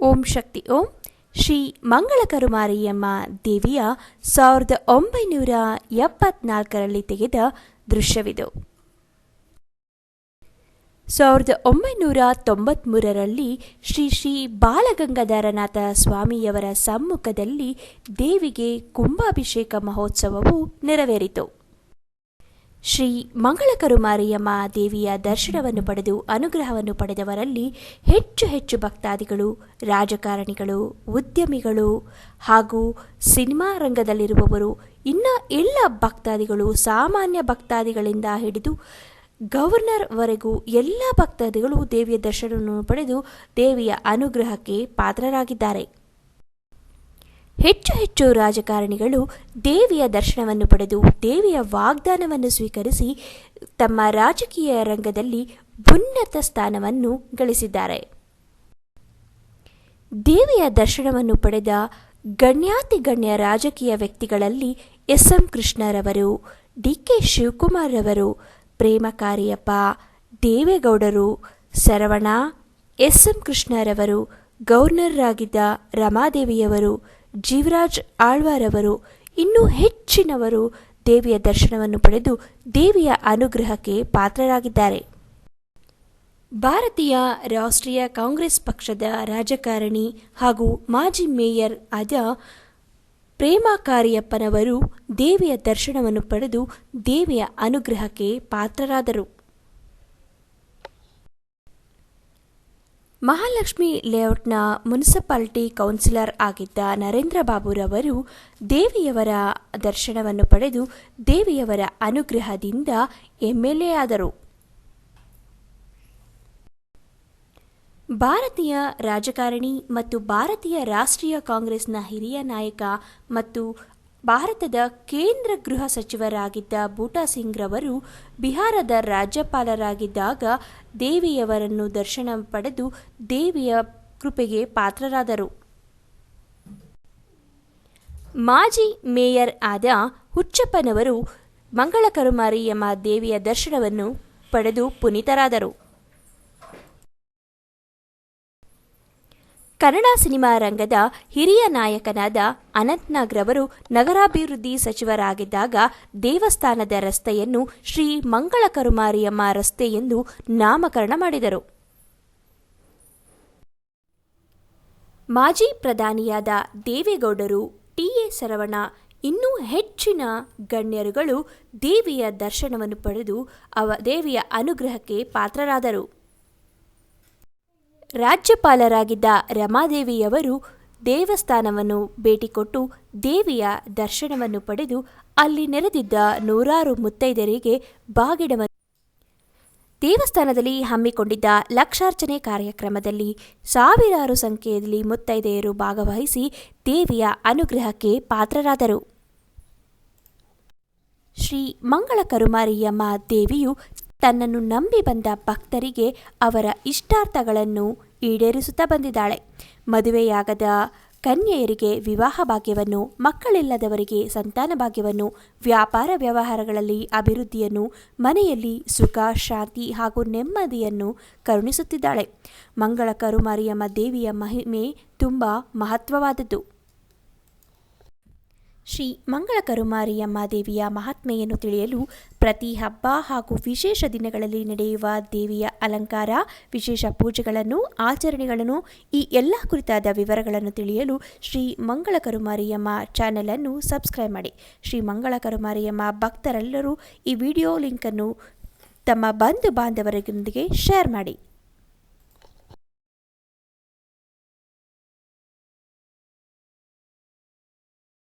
ಓಂ ಶಕ್ತಿ, ಓಂ ಶ್ರೀ ಮಂಗಳಕರುಮಾರಿಯಮ್ಮ ದೇವಿಯ ಸಾವಿರದ ಒಂಬೈನೂರ ಎಪ್ಪತ್ನಾಲ್ಕರಲ್ಲಿ ತೆಗೆದ ದೃಶ್ಯವಿದು. ಸಾವಿರದ ಒಂಬೈನೂರ ತೊಂಬತ್ಮೂರರಲ್ಲಿ ಶ್ರೀ ಶ್ರೀ ಬಾಲಗಂಗಾಧರನಾಥ ಸ್ವಾಮಿಯವರ ಸಮ್ಮುಖದಲ್ಲಿ ದೇವಿಗೆ ಕುಂಭಾಭಿಷೇಕ ಮಹೋತ್ಸವವು ನೆರವೇರಿತು. ಶ್ರೀ ಮಂಗಳಕರು ಮಾರಿಯಮ್ಮ ದೇವಿಯ ದರ್ಶನವನ್ನು ಪಡೆದು ಅನುಗ್ರಹವನ್ನು ಪಡೆದವರಲ್ಲಿ ಹೆಚ್ಚು ಹೆಚ್ಚು ಭಕ್ತಾದಿಗಳು, ರಾಜಕಾರಣಿಗಳು, ಉದ್ಯಮಿಗಳು ಹಾಗೂ ಸಿನಿಮಾ ರಂಗದಲ್ಲಿರುವವರು, ಇನ್ನ ಎಲ್ಲ ಭಕ್ತಾದಿಗಳು, ಸಾಮಾನ್ಯ ಭಕ್ತಾದಿಗಳಿಂದ ಹಿಡಿದು ಗವರ್ನರ್ವರೆಗೂ ಎಲ್ಲ ಭಕ್ತಾದಿಗಳು ದೇವಿಯ ದರ್ಶನವನ್ನು ಪಡೆದು ದೇವಿಯ ಅನುಗ್ರಹಕ್ಕೆ ಪಾತ್ರರಾಗಿದ್ದಾರೆ. ಹೆಚ್ಚು ಹೆಚ್ಚು ರಾಜಕಾರಣಿಗಳು ದೇವಿಯ ದರ್ಶನವನ್ನು ಪಡೆದು ದೇವಿಯ ವಾಗ್ದಾನವನ್ನು ಸ್ವೀಕರಿಸಿ ತಮ್ಮ ರಾಜಕೀಯ ರಂಗದಲ್ಲಿ ಉನ್ನತ ಸ್ಥಾನವನ್ನು ಗಳಿಸಿದ್ದಾರೆ. ದೇವಿಯ ದರ್ಶನವನ್ನು ಪಡೆದ ಗಣ್ಯಾತಿ ಗಣ್ಯ ರಾಜಕೀಯ ವ್ಯಕ್ತಿಗಳಲ್ಲಿ ಎಸ್ ಎಂ ಕೃಷ್ಣರವರು ಡಿ ಕೆ ಶಿವಕುಮಾರ್ ರವರು ಪ್ರೇಮ ಕಾರ್ಯಪ್ಪ ದೇವೇಗೌಡರು ಸರವಣ ಎಸ್ ಎಂ ಕೃಷ್ಣರವರು ಗವರ್ನರ್ರಾಗಿದ್ದ ರಮಾದೇವಿಯವರು ಜೀವರಾಜ್ ಆಳ್ವಾರವರು, ಇನ್ನೂ ಹೆಚ್ಚಿನವರು ದೇವಿಯ ದರ್ಶನವನ್ನು ಪಡೆದು ದೇವಿಯ ಅನುಗ್ರಹಕ್ಕೆ ಪಾತ್ರರಾಗಿದ್ದಾರೆ. ಭಾರತೀಯ ರಾಷ್ಟ್ರೀಯ ಕಾಂಗ್ರೆಸ್ ಪಕ್ಷದ ರಾಜಕಾರಣಿ ಹಾಗೂ ಮಾಜಿ ಮೇಯರ್ ಆದ ಪ್ರೇಮಾಕಾರಿಯಪ್ಪನವರು ದೇವಿಯ ದರ್ಶನವನ್ನು ಪಡೆದು ದೇವಿಯ ಅನುಗ್ರಹಕ್ಕೆ ಪಾತ್ರರಾದರು. ಮಹಾಲಕ್ಷ್ಮಿ ಲೇಔಟ್ನ ಮುನ್ಸಿಪಾಲಿಟಿ ಕೌನ್ಸಿಲರ್ ಆಗಿದ್ದ ನರೇಂದ್ರ ಬಾಬುರವರು ದೇವಿಯವರ ದರ್ಶನವನ್ನು ಪಡೆದು ದೇವಿಯವರ ಅನುಗ್ರಹದಿಂದ ಎಂಎಲ್ಎ ಆದರು. ಭಾರತೀಯ ರಾಜಕಾರಣಿ ಮತ್ತು ಭಾರತೀಯ ರಾಷ್ಟ್ರೀಯ ಕಾಂಗ್ರೆಸ್ನ ಹಿರಿಯ ನಾಯಕ ಮತ್ತು ಭಾರತದ ಕೇಂದ್ರ ಗೃಹ ಸಚಿವರಾಗಿದ್ದ ಬೂಟಾ ಸಿಂಗ್ ರವರು ಬಿಹಾರದ ರಾಜ್ಯಪಾಲರಾಗಿದ್ದಾಗ ದೇವಿಯವರನ್ನು ದರ್ಶನ ಪಡೆದು ದೇವಿಯ ಕೃಪೆಗೆ ಪಾತ್ರರಾದರು. ಮಾಜಿ ಮೇಯರ್ ಆದ ಹುಚ್ಚಪ್ಪನವರು ಮಂಗಳಕರುಮಾರಿಯಮ್ಮ ದೇವಿಯ ದರ್ಶನವನ್ನು ಪಡೆದು ಪುನೀತರಾದರು. ಕನ್ನಡ ಸಿನಿಮಾ ರಂಗದ ಹಿರಿಯ ನಾಯಕನಾದ ಅನಂತ್ನಾಗ್ರವರು ನಗರಾಭಿವೃದ್ಧಿ ಸಚಿವರಾಗಿದ್ದಾಗ ದೇವಸ್ಥಾನದ ರಸ್ತೆಯನ್ನು ಶ್ರೀ ಮಂಗಳಕರುಮಾರಿಯಮ್ಮ ರಸ್ತೆ ಎಂದು ನಾಮಕರಣ ಮಾಡಿದರು. ಮಾಜಿ ಪ್ರಧಾನಿಯಾದ ದೇವೇಗೌಡರು ಟಿಎ ಸರವಣ ಇನ್ನೂ ಹೆಚ್ಚಿನ ಗಣ್ಯರುಗಳು ದೇವಿಯ ದರ್ಶನವನ್ನು ಪಡೆದು ಅವ ದೇವಿಯ ಅನುಗ್ರಹಕ್ಕೆ ಪಾತ್ರರಾದರು. ರಾಜ್ಯಪಾಲರಾಗಿದ್ದ ರಮಾದೇವಿಯವರು ದೇವಸ್ಥಾನವನ್ನು ಭೇಟಿ ಕೊಟ್ಟು ದೇವಿಯ ದರ್ಶನವನ್ನು ಪಡೆದು ಅಲ್ಲಿ ನೆರೆದಿದ್ದ ನೂರಾರು ಮುತ್ತೈದರಿಗೆ ಬಾಗಿಡವನ್ನು ದೇವಸ್ಥಾನದಲ್ಲಿ ಹಮ್ಮಿಕೊಂಡಿದ್ದ ಲಕ್ಷಾರ್ಚನೆ ಕಾರ್ಯಕ್ರಮದಲ್ಲಿ ಸಾವಿರಾರು ಸಂಖ್ಯೆಯಲ್ಲಿ ಮುತ್ತೈದೆಯರು ಭಾಗವಹಿಸಿ ದೇವಿಯ ಅನುಗ್ರಹಕ್ಕೆ ಪಾತ್ರರಾದರು. ಶ್ರೀ ಮಂಗಳ ಕರುಮಾರಿಯಮ್ಮ ದೇವಿಯು ತನ್ನನ್ನು ನಂಬಿ ಬಂದ ಭಕ್ತರಿಗೆ ಅವರ ಇಷ್ಟಾರ್ಥಗಳನ್ನು ಈಡೇರಿಸುತ್ತಾ ಬಂದಿದ್ದಾಳೆ. ಮದುವೆಯಾಗದ ಕನ್ಯೆಯರಿಗೆ ವಿವಾಹ ಭಾಗ್ಯವನ್ನು, ಮಕ್ಕಳಿಲ್ಲದವರಿಗೆ ಸಂತಾನ ಭಾಗ್ಯವನ್ನು, ವ್ಯಾಪಾರ ವ್ಯವಹಾರಗಳಲ್ಲಿ ಅಭಿವೃದ್ಧಿಯನ್ನು, ಮನೆಯಲ್ಲಿ ಸುಖ, ಶಾಂತಿ ಹಾಗೂ ನೆಮ್ಮದಿಯನ್ನು ಕರುಣಿಸುತ್ತಿದ್ದಾಳೆ. ಮಂಗಳ ಕರುಮಾರಿಯಮ್ಮ ದೇವಿಯ ಮಹಿಮೆ ತುಂಬ ಮಹತ್ವವಾದದ್ದು. ಶ್ರೀ ಮಂಗಳ ಕರುಮಾರಿಯಮ್ಮ ದೇವಿಯ ಮಹಾತ್ಮೆಯನ್ನು ತಿಳಿಯಲು ಪ್ರತಿ ಹಬ್ಬ ಹಾಗೂ ವಿಶೇಷ ದಿನಗಳಲ್ಲಿ ನಡೆಯುವ ದೇವಿಯ ಅಲಂಕಾರ, ವಿಶೇಷ ಪೂಜೆಗಳನ್ನು, ಆಚರಣೆಗಳನ್ನು, ಈ ಎಲ್ಲ ಕುರಿತಾದ ವಿವರಗಳನ್ನು ತಿಳಿಯಲು ಶ್ರೀ ಮಂಗಳ ಕರುಮಾರಿಯಮ್ಮ ಚಾನೆಲನ್ನು ಸಬ್ಸ್ಕ್ರೈಬ್ ಮಾಡಿ. ಶ್ರೀ ಮಂಗಳ ಕರುಮಾರಿಯಮ್ಮ ಭಕ್ತರೆಲ್ಲರೂ ಈ ವಿಡಿಯೋ ಲಿಂಕನ್ನು ತಮ್ಮ ಬಂಧು ಬಾಂಧವರೊಂದಿಗೆ ಶೇರ್ ಮಾಡಿ.